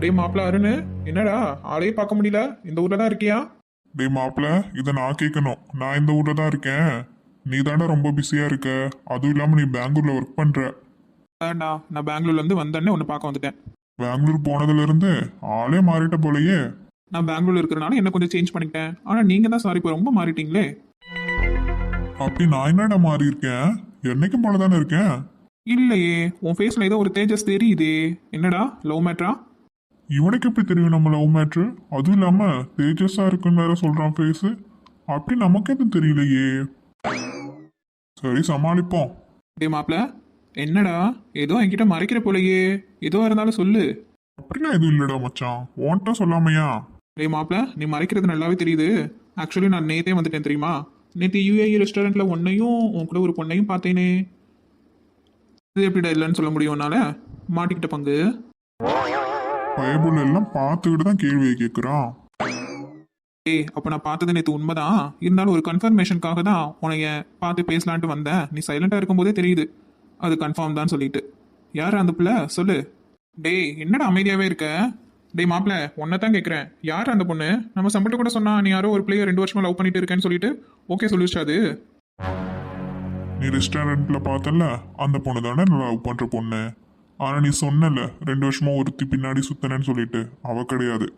டேய் மாப்பிள்ள அருண் என்னடா? ஆளையே பார்க்க முடியல. இந்த ஊர்ல தான் இருக்கியா? டேய் மாப்பிள இதை நான் கேட்கணும். நான் இந்த ஊர்ல தான் இருக்கேன். நீ தானே ரொம்ப பிஸியா இருக்க. அதுவும் இல்லாம நீ பெங்களூர்ல ஒர்க் பண்ற. வேண்டா நான் பெங்களூர்ல இருந்து வந்தேன்னே உன்னை பார்க்க வந்துட்டேன். பெங்களூர் போனதுல இருந்து ஆளே மாறிட்ட போலயே. நான் பெங்களூர்ல இருக்கிறனால என்ன கொஞ்சம் சேஞ்ச் பண்ணிக்கிட்டேன். ஆனா நீங்க தான் சாரி இப்போ ரொம்ப மாறிட்டீங்களே. அப்படி நான் என்னடா மாறி இருக்கேன்? என்னைக்கும் போல தானே இருக்கேன்? இல்லையே உன் ஃபேஸ்ல ஏதோ ஒரு தேஜஸ் தெரியுதே. என்னடா லவ் மேட்ரா இவனுக்கு எப்படி தெரியும் நம்ம லவ் மேட்ரு அதுவும் இல்லாம தேஜஸா இருக்குன்னு வேற சொல்றான் ஃபேஸ் அப்படி நமக்கு எதுவும் தெரியலையே. சரி சமாளிப்போம். டேய் மாப்பிள்ள என்னடா? ஏதோ என்கிட்ட மறைக்கிற போலயே. எதுவா இருந்தாலும் சொல்லு. அப்படிலாம் எதுவும் இல்லடா மச்சான். உன்கிட்ட சொல்லாமையா? டேய் மாப்பிள்ள நீ மறைக்கிறது நல்லாவே தெரியுது. ஆக்சுவலி நான் நேத்தே வந்துட்டேன் தெரியுமா? நேற்று யூஏஇ ரெஸ்டாரண்ட்ல உன்னையும் உன் கூட ஒரு பொண்ணையும் பார்த்தேனே. இது எப்படிடா இல்லைன்னு சொல்ல முடியும் உன்னால? மாட்டிக்கிட்ட பங்கு. பயபுல் எல்லாம் பார்த்துக்கிட்டு தான் கேள்வியை கேட்குறான் ஏய் அப்போ நான் பார்த்தது நேற்று உண்மைதான்? இருந்தாலும் ஒரு கன்ஃபர்மேஷனுக்காக தான் உன்னைய பார்த்து பேசலான்ட்டு வந்தேன். நீ சைலண்டாக இருக்கும்போதே தெரியுது. அது கன்ஃபார்ம் தான் சொல்லிட்டு. யார் அந்த பிள்ளை? சொல்லு. டேய் என்னடா அமைதியாகவே இருக்க? டேய் மாப்பிள்ள உன்னை தான் கேட்குறேன் யார் அந்த பொண்ணு? நம்ம சம்பளம் கூட சொன்னா நீ யாரோ ஒரு பிள்ளைய ரெண்டு வருஷமா லவ் பண்ணிட்டு இருக்கேன்னு சொல்லிட்டு ஓகே சொல்லிடுச்சு அது. நீ ரெஸ்டாரண்ட்ல பார்த்தல அந்த பொண்ணு தானே லவ் பண்ற பொண்ணு? ஆனா நீ சொன்னல ரெண்டு வருஷமா ஒருத்தி பின்னாடி சுத்தனேன்னு சொல்லிட்டு. அவ கிடையாது.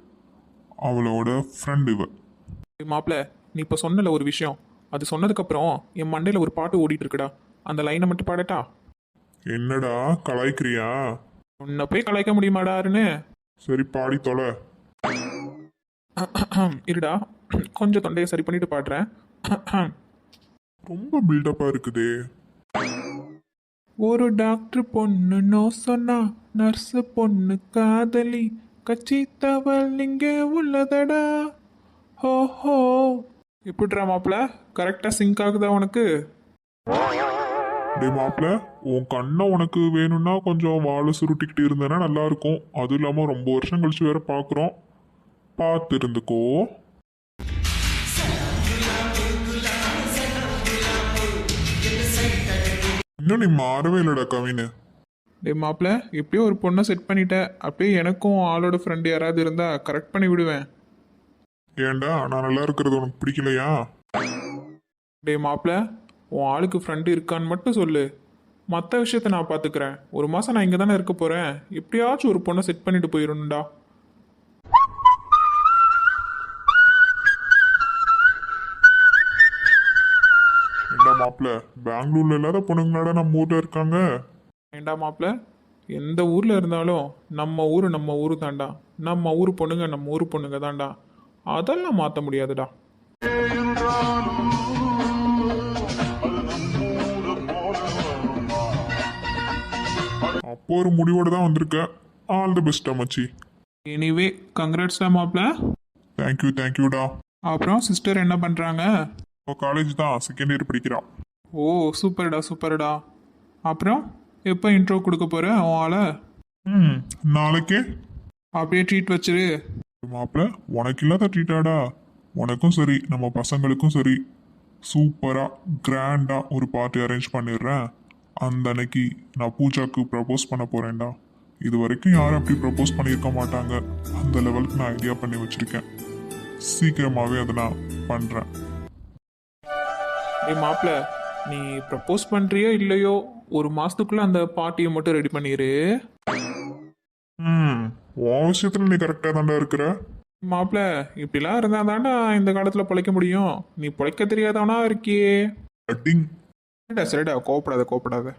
அவளோட ஃப்ரெண்ட் இவ. மாப்பிள்ள நீ இப்போ சொன்னல ஒரு விஷயம். அது சொன்னதுக்கப்புறம் என் மண்டையில் ஒரு பாட்டு ஓடிட்டு இருக்குடா. அந்த லைனை மட்டும் பாடட்டா? என்னடா கலாய்க்கிறியா? உன்னை போய் கலாய்க்க முடியுமாடாருன்னு சரி பாடி தொலை. இருடா கொஞ்சம் தொண்டையை சரி பண்ணிட்டு பாடுறேன். ரொம்ப பில்டப்பா இருக்குதே. ஒரு டாக்டர் பொண்ணு நோ சொன்னா நர்ஸ் பொண்ணு காதலி. கட்சி தவள் இங்கே உள்ளதடா. ஹோ ஹோ. எப்படிடா மாப்பிள கரெக்டாக சிங்க் ஆகுதா உனக்கு? டே மாப்பிள உன் கண்ணை உனக்கு வேணும்னா கொஞ்சம் வாழை சுருட்டிக்கிட்டு இருந்தேன்னா நல்லா இருக்கும். அதுவும் இல்லாமல் ரொம்ப வருஷம் கழிச்சு வேற பார்க்குறோம் பார்த்து இருந்துக்கோ இன்னும் நீ மாறவே இல்லடா கவினு. டே மாப்பிள எப்படியோ ஒரு பொண்ணை செட் பண்ணிட்ட அப்படியே எனக்கும் ஆளோட ஃப்ரெண்டு யாராவது இருந்தா கரெக்ட் பண்ணி விடுவேன். ஏன்டா நான் நல்லா இருக்கிறது உனக்கு பிடிக்கலையா? டே மாப்பிள உன் ஆளுக்கு ஃப்ரெண்டு இருக்கான்னு மட்டும் சொல்லு. மற்ற விஷயத்த நான் பார்த்துக்கிறேன் ஒரு மாதம் நான் இங்கே தானே இருக்க போகிறேன் எப்படியாச்சும் ஒரு பொண்ணை செட் பண்ணிட்டு போயிடணும்டா. ஏண்டா மாப்பிள. பெங்களூர்ல இல்லாத பொண்ணுங்களாடா நம்ம ஊர்ல இருக்காங்க. ஏண்டா மாப்பிள? எந்த ஊரில் இருந்தாலும் நம்ம ஊர் நம்ம ஊர் தான்டா. நம்ம ஊர் பொண்ணுங்க நம்ம ஊர் பொண்ணுங்க தான்டா. அதெல்லாம் மாற்ற முடியாதுடா. அப்போ ஒரு முடிவோட தான் வந்திருக்க. ஆல் தி பெஸ்ட் மச்சி எனிவே கங்க்ராட்ஸ்டா மாப்பிள. தேங்க்யூ தேங்க்யூடா அப்புறம் சிஸ்டர் என்ன பண்ணுறாங்க இப்போ காலேஜ் தான் செகண்ட் இயர் படிக்கிறான் ஓ சூப்பர்டா சூப்பர்டா. அப்புறம் எப்போ இன்ட்ரோ கொடுக்க போகிற உன் ஆளை? ம் நாளைக்கே. அப்படியே ட்ரீட் வச்சிரு. மாப்பிள உனக்கு இல்லாத ட்ரீட்டாடா உனக்கும் சரி நம்ம பசங்களுக்கும் சரி. சூப்பராக கிராண்டாக ஒரு பார்ட்டி அரேஞ்ச் பண்ணிடுறேன். அந்த அன்னைக்கு நான் பூஜாக்கு ப்ரப்போஸ் பண்ண போகிறேன்டா இது வரைக்கும் யாரும் அப்படி ப்ரப்போஸ் பண்ணியிருக்க மாட்டாங்க. அந்த லெவலுக்கு நான் ஐடியா பண்ணி வச்சுருக்கேன். சீக்கிரமாகவே அதை நான் பண்ணுறேன் ஏய் மாப்பிள நீ ப்ரப்போஸ் பண்ணுறியோ இல்லையோ? ஒரு மாதத்துக்குள்ளே அந்த பார்ட்டியை மட்டும் ரெடி பண்ணிடு ம் உன் விஷயத்தில் நீ கரெக்டாக தாண்டா இருக்கிற. மாப்பிள இப்படிலாம் இருந்தால் தாண்டா இந்த காலத்தில் பிழைக்க முடியும். நீ பிழைக்க தெரியாதவனா இருக்கியே. அட்டிங் சரிடா சரிடா கோப்படாத கோப்படாத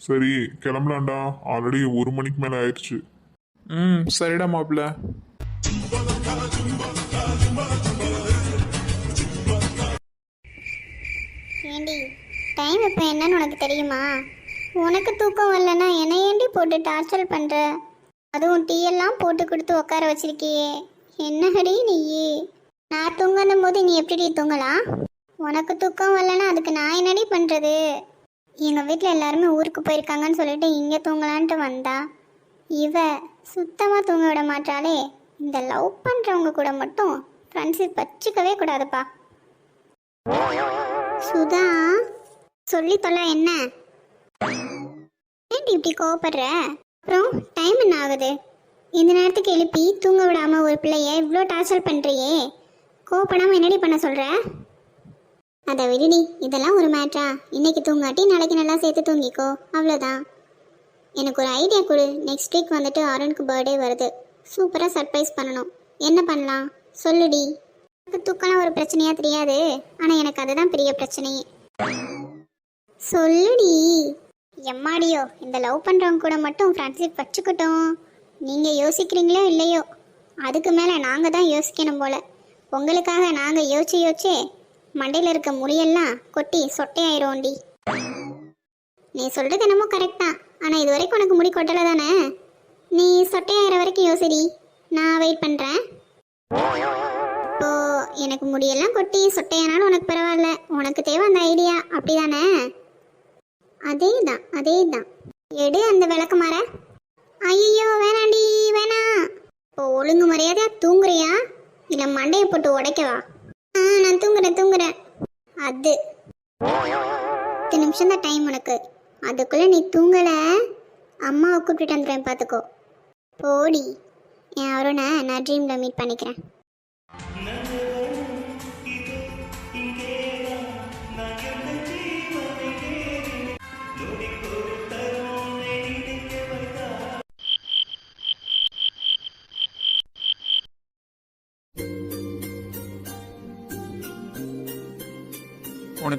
சரி கிளம்பலாம்டா. ஆல்ரெடி ஒரு மணிக்கு மேலே ஆயிடுச்சு. ம் சரிடா மாப்பிள. டைம் இப்போ என்னன்னு உனக்கு தெரியுமா? உனக்கு தூக்கம் வரலன்னா என்னை ஏண்டி போட்டு டார்ச்சர் பண்ணுற அதுவும் டீ எல்லாம் போட்டு கொடுத்து உட்கார வச்சிருக்கியே. என்னடி நீ நான் தூங்கணும் போது நீ எப்படி தூங்கலாம் உனக்கு தூக்கம் வரலன்னா அதுக்கு நான் என்னடி பண்ணுறது எங்கள் வீட்டில் எல்லாருமே ஊருக்கு போயிருக்காங்கன்னு சொல்லிட்டு இங்கே தூங்கலான்ட்டு வந்தா. இவ சுத்தமாக தூங்க விட மாட்டாளே. இந்த லவ் பண்ணுறவங்க கூட மட்டும் ஃப்ரெண்ட்ஷிப் வச்சுக்கவே கூடாதுப்பா. சுதா சொல்லி தொல்ல என்ன? ஏன்டி இப்படி கோவப்படுற? அப்புறம் டைம் என்ன ஆகுது? இந்த நேரத்துக்கு எழுப்பி தூங்க விடாம ஒரு பிள்ளைய இவ்வளோ டார்ச்சர் பண்ணுறியே கோவப்படாமல் என்னடி பண்ண சொல்ற? அதை விடுடி இதெல்லாம் ஒரு மேட்ரா இன்னைக்கு தூங்காட்டி நாளைக்கு நல்லா சேர்த்து தூங்கிக்கோ. அவ்வளோதான் எனக்கு ஒரு ஐடியா கொடு. நெக்ஸ்ட் வீக் வந்துட்டு அருணுக்கு பர்த்டே வருது. சூப்பராக சர்ப்ரைஸ் பண்ணணும். என்ன பண்ணலாம்? சொல்லுடி. எனக்கு தூக்கலாம் ஒரு பிரச்சனையா தெரியாது. ஆனால் எனக்கு அதுதான் பெரிய பிரச்சனையே. சொல்லுடி. எம்மாடியோ இந்த லவ் பண்ணுறவங்க கூட மட்டும் ஃப்ரெண்ட்ஷிப் வச்சுக்கிட்டோம். நீங்கள் யோசிக்கிறீங்களோ இல்லையோ அதுக்கு மேலே நாங்கள் தான் யோசிக்கணும் போல. உங்களுக்காக நாங்கள் யோசிச்சு யோசிச்சே மண்டையில் இருக்க முடியெல்லாம் கொட்டி சொட்டையாயிரும்டி நீ சொல்கிறது என்னமோ கரெக்ட் தான். ஆனால் இது வரைக்கும் உனக்கு முடி கொட்டலை தானே? நீ சொட்டையாகிற வரைக்கும் யோசிடி. நான் வெயிட் பண்ணுறேன் இப்போ எனக்கு முடியெல்லாம் கொட்டி சொட்டையானாலும் உனக்கு பரவாயில்ல. உனக்கு தேவை அந்த ஐடியா அப்படி தானே அதே தான் அதே தான் எடு அந்த விளக்கு மாற. ஐயோ வேணாண்டி வேணாம் இப்போ ஒழுங்கு மரியாதையா தூங்குறியா? இல்லை மண்டையை போட்டு உடைக்கவா? ஆ நான் தூங்குறேன் தூங்குறேன். அது. பத்து நிமிஷம் தான் டைம் உனக்கு. அதுக்குள்ளே நீ தூங்கல? அம்மாவை கூப்பிட்டுட்டு வந்துடுறேன் பார்த்துக்கோ. போடி. என் அருணை நான் ட்ரீமில் மீட் பண்ணிக்கிறேன்.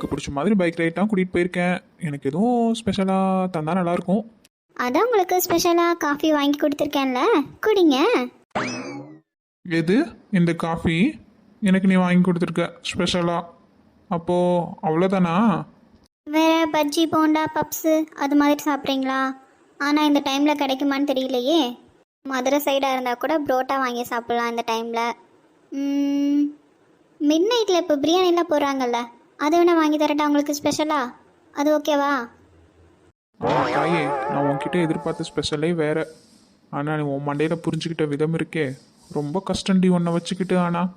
உனக்கு பிடிச்ச மாதிரி பைக் ரைட் தான் கூட்டிகிட்டு போயிருக்கேன். எனக்கு எதுவும் ஸ்பெஷலாக தந்தால் நல்லாயிருக்கும். அதான் உங்களுக்கு ஸ்பெஷலாக காஃபி வாங்கி கொடுத்துருக்கேன்ல. குடிங்க. எது? இந்த காஃபி எனக்கு நீ வாங்கி கொடுத்துருக்க. ஸ்பெஷலாக அப்போது அவ்வளோதானா வேற பஜ்ஜி போண்டா பப்ஸு அது மாதிரி சாப்பிட்றீங்களா? ஆனால் இந்த டைமில் கிடைக்குமான்னு தெரியலையே. மதுரை சைடாக இருந்தால் கூட புரோட்டா வாங்கி சாப்பிட்லாம் இந்த டைமில் மிட் நைட்டில் இப்போ பிரியாணிலாம் போடுறாங்கல்ல. அது வேணால் வாங்கி தரட்டா உங்களுக்கு ஸ்பெஷலா அது ஓகேவா தாயே நான் உன்கிட்ட எதிர்பார்த்த ஸ்பெஷலே வேற. ஆனால் நீ உன் மண்டையில் புரிஞ்சுக்கிட்ட விதம் இருக்கே. ரொம்ப கஷ்டண்டி உன்னை வச்சுக்கிட்டு ஆனால்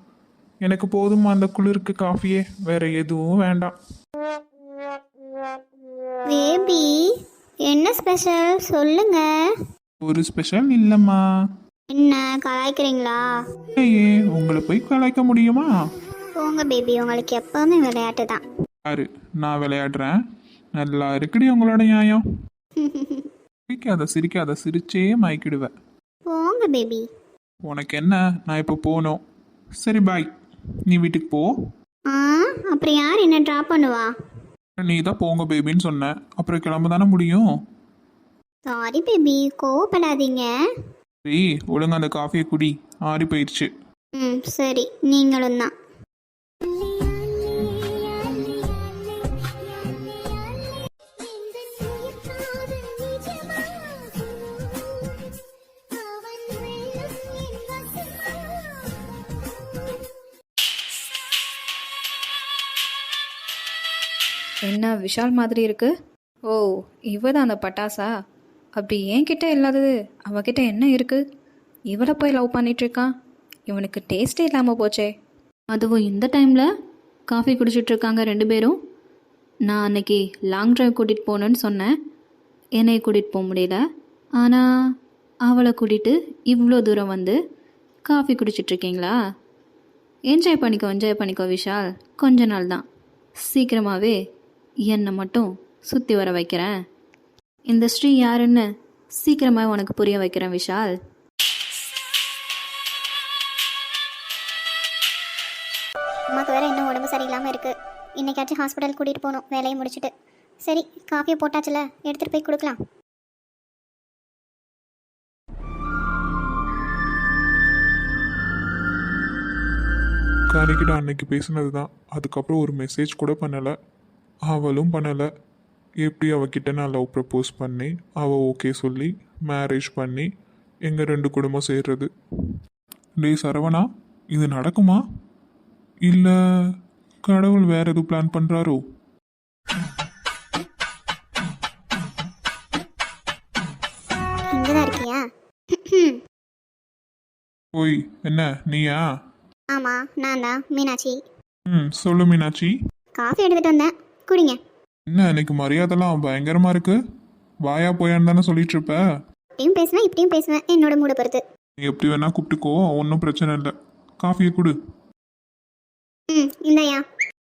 எனக்கு போதுமா அந்த குளிருக்கு காஃபியே? வேற எதுவும் வேண்டாம். பேபி என்ன ஸ்பெஷல் சொல்லுங்க. ஒரு ஸ்பெஷல் இல்லைம்மா. என்ன கலாய்க்கிறீங்களா? இல்லையே உங்களை போய் கலாய்க்க முடியுமா? போங்க பேபி உங்களுக்கு எப்பவுமே விளையாட்டு தான். யாரு? நான் விளையாடுறேன். நல்லா இருக்குடி உங்களோட நியாயம். சிரிக்காத சிரிக்காத. சிரிச்சே மயக்கிடுவேன். போங்க பேபி உனக்கு என்ன? நான் இப்போ போகணும் சரி பாய் நீ வீட்டுக்கு போ. ஆ? அப்புறம் யார் என்ன ட்ராப் பண்ணுவா? நீ தான் போங்க பேபின்னு சொன்ன. அப்புறம் கிளம்ப தானே முடியும்? சாரி பேபி கோவப்படாதீங்க. சரி ஒழுங்கா அந்த காஃபியை குடி. ஆறி போயிடுச்சு ம் சரி. நீங்களும் தான். என்ன விஷால் மாதிரி இருக்கு? ஓ இவ தான் அந்த பட்டாசா? அப்படி என்கிட்ட இல்லாதது? அவகிட்ட என்ன இருக்கு? இவளை போய் லவ் பண்ணிட்டு இருக்கான் இவனுக்கு டேஸ்டே இல்லாமல் போச்சே. அதுவும் இந்த டைமில் காஃபி குடிச்சிட்ருக்காங்க ரெண்டு பேரும். நான் அன்னைக்கு லாங் ட்ரைவ் கூட்டிகிட்டு போகணுன்னு சொன்னேன். என்னை கூட்டிகிட்டு போக முடியல. ஆனால் அவளை கூட்டிகிட்டு இவ்வளோ தூரம் வந்து காஃபி குடிச்சிட்டு இருக்கீங்களா என்ஜாய் பண்ணிக்கோ என்ஜாய் பண்ணிக்கோ விஷால். கொஞ்ச நாள் தான். சீக்கிரமாகவே என்னை மட்டும் சுற்றி வர வைக்கிறேன். இந்த ஸ்ரீ யாருன்னு சீக்கிரமாக உனக்கு புரிய வைக்கிறேன் விஷால். என்னைக்காச்சும் ஹாஸ்பிட்டல் கூட்டிகிட்டு போகணும். வேலையை முடிச்சுட்டு. சரி காஃபியை போட்டாச்சுல எடுத்துகிட்டு போய் கொடுக்கலாம். காரிக்கிட்ட அன்னைக்கு பேசினது தான் அதுக்கப்புறம் ஒரு மெசேஜ் கூட பண்ணலை. அவளும் பண்ணலை. எப்படி அவகிட்ட நான் லவ் ப்ரப்போஸ் பண்ணி அவள் ஓகே சொல்லி மேரேஜ் பண்ணி எங்கள் ரெண்டு குடும்பம் சேர்றது? டேய் சரவணா இது நடக்குமா? இல்லை கடவுள் வேற எதுவும் பிளான் இருக்கியா? ஓய் என்ன நீயா? ஆமாம் நான் தான் மீனாட்சி. ம் சொல்லு மீனாட்சி. காஃபி எடுத்துகிட்டு வந்தேன். குடிங்க. என்ன இன்னைக்கு மரியாதைலாம் பயங்கரமா இருக்கு? வாயா போயான்னு தானே சொல்லிட்டு இருப்ப இப்படியும் பேசுவேன் இப்படியும் பேசுவேன் என்னோட மூட பொறுத்து. நீ எப்படி வேணா கூப்பிட்டுக்கோ ஒன்றும் பிரச்சனை இல்லை. காஃபியை கொடு. ம் இந்தாயா.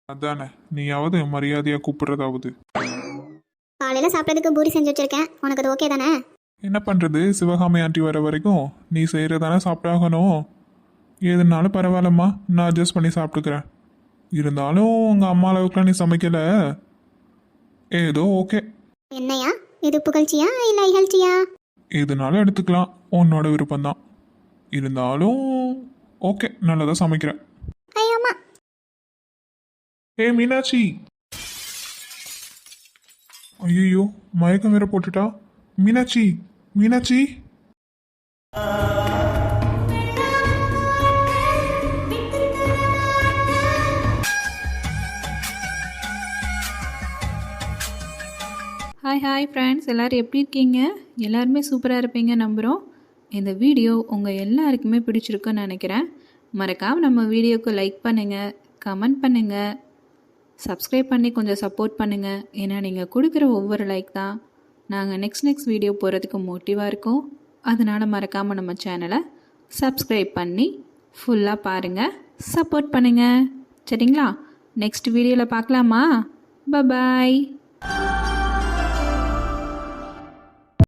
அதானே நீயாவது மரியாதையாக கூப்பிடுறதாவது. காலையில் சாப்பிட்றதுக்கு பூரி செஞ்சு வச்சிருக்கேன். உனக்கு அது ஓகே தானே? என்ன பண்ணுறது சிவகாமி ஆண்டி வர வரைக்கும் நீ செய்கிறதானே சாப்பிட்டாகணும். எதுனாலும் பரவாயில்லம்மா நான் அட்ஜஸ்ட் பண்ணி சாப்பிட்டுக்கிறேன். இருந்தாலும் உங்கள் அம்மா அளவுக்குலாம் நீ சமைக்கலை. ஏதோ ஓகே என்னையா? இது புகழ்ச்சியா? இல்லை இகழ்ச்சியா? எதுனாலும் எடுத்துக்கலாம். உன்னோட விருப்பம்தான். இருந்தாலும் ஓகே நல்லதாக சமைக்கிறேன். ஐயோம்மா. ஏ மீனாட்சி. ஐயோ மயக்கம் வேற போட்டுட்டா. Meenakshi Meenakshi. Hi hi friends எல்லோரும் எப்படி இருக்கீங்க? எல்லாருமே சூப்பராக இருப்பீங்க நம்புகிறோம் இந்த வீடியோ உங்கள் எல்லாருக்குமே பிடிச்சிருக்குன்னு நினைக்கிறேன். மறக்காமல் நம்ம வீடியோக்கு லைக் பண்ணுங்கள் கமெண்ட் பண்ணுங்கள் சப்ஸ்கிரைப் பண்ணி கொஞ்சம் சப்போர்ட் பண்ணுங்கள் ஏன்னா நீங்கள் கொடுக்குற ஒவ்வொரு லைக் தான் நாங்கள் நெக்ஸ்ட் நெக்ஸ்ட் வீடியோ போகிறதுக்கு மோட்டிவாக இருக்கும். அதனால் மறக்காமல் நம்ம சேனலை சப்ஸ்கிரைப் பண்ணி ஃபுல்லாக பாருங்கள் சப்போர்ட் பண்ணுங்கள் சரிங்களா? நெக்ஸ்ட் வீடியோவில் பார்க்கலாமா? பபாய்